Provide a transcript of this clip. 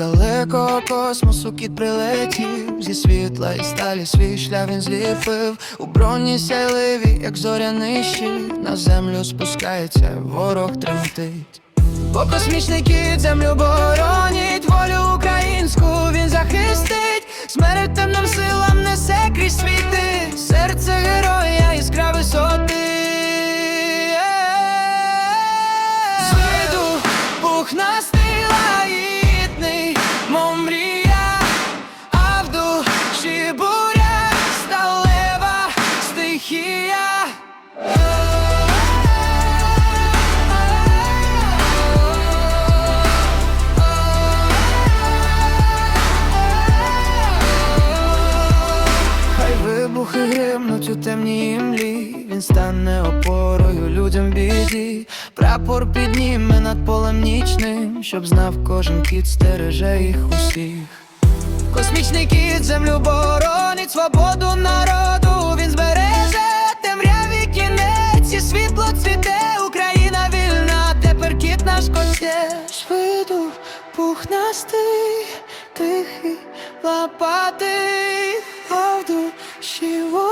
Далекого космосу кіт прилетів. Зі світла і сталі свій шлях він зліпив. У броні сяйливі, як зоря щит На землю спускається, ворог тремтить. Бо космічний кіт землю боронить, вибухи гримнуть у темній імлі, він стане опорою людям в біді. Прапор підніме над полем нічним, щоб знав кожен кіт стереже їх усіх. Космічний кіт землю боронить свободу народу. цвіте, Україна вільна, тепер кіт наш консьєрж видув пухнастий, тихий лопатий, а в душі вода.